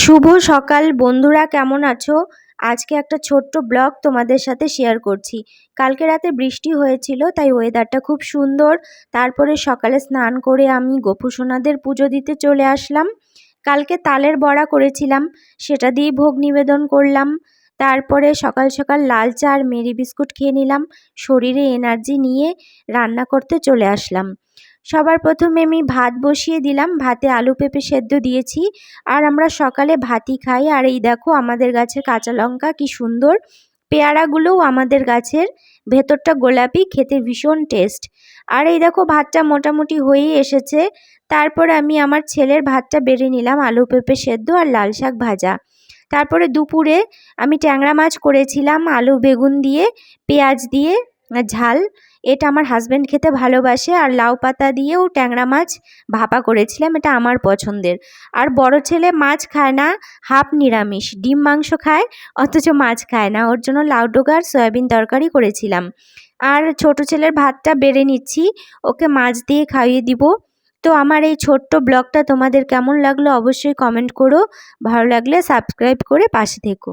শুভ সকাল বন্ধুরা, কেমন আছো? আজকে একটা ছোট্ট ব্লগ তোমাদের সাথে শেয়ার করছি। কালকে রাতে বৃষ্টি হয়েছিল, তাই ওয়েদারটা খুব সুন্দর। তারপরে সকালে স্নান করে আমি গোপুসোনাদের পুজো দিতে চলে আসলাম। কালকে তালের বড়া করেছিলাম, সেটা দিয়ে ভোগ নিবেদন করলাম। তারপরে সকাল সকাল লাল চা আর মেরি বিস্কুট খেয়ে নিলাম, শরীরে এনার্জি নিয়ে রান্না করতে চলে আসলাম। সবার প্রথমে আমি ভাত বসিয়ে দিলাম। ভাতে আলু পেঁপে সেদ্ধ দিয়েছি। আর আমরা সকালে ভাতই খাই। আর এই দেখো আমাদের গাছের কাঁচা লঙ্কা, কি সুন্দর। পেয়ারাগুলোও আমাদের গাছের ভেতরটা গোলাপি, খেতে ভীষণ টেস্ট। আর এই দেখো ভাতটা মোটামুটি হয়েই এসেছে। তারপর আমি আমার ছেলের ভাতটা বেড়ে নিলাম, আলু পেঁপে সেদ্ধ আর লাল শাক ভাজা। তারপরে দুপুরে আমি ট্যাংরা মাছ করেছিলাম, আলু বেগুন দিয়ে, পেঁয়াজ দিয়ে। ঝাল, এটা আমার হাজব্যান্ড খেতে ভালোবাসে আর লাউ পাতা দিয়েও ট্যাংরা মাছ ভাপা করেছিলাম, এটা আমার পছন্দের। আর বড় ছেলে মাছ খায় না, হাফ নিরামিষ, ডিম মাংস খায়, অথচ মাছ খায় না, ওর জন্য লাউ ডোগা আর সয়াবিন তরকারি করেছিলাম। আর ছোট ছেলের ভাতটা বেড়ে নিচ্ছি, ওকে মাছ দিয়ে খাইয়ে দিব। তো আমার এই ছোট্ট ব্লগটা তোমাদের কেমন লাগল অবশ্যই কমেন্ট করো, ভালো লাগলে সাবস্ক্রাইব করে পাশে থেকো।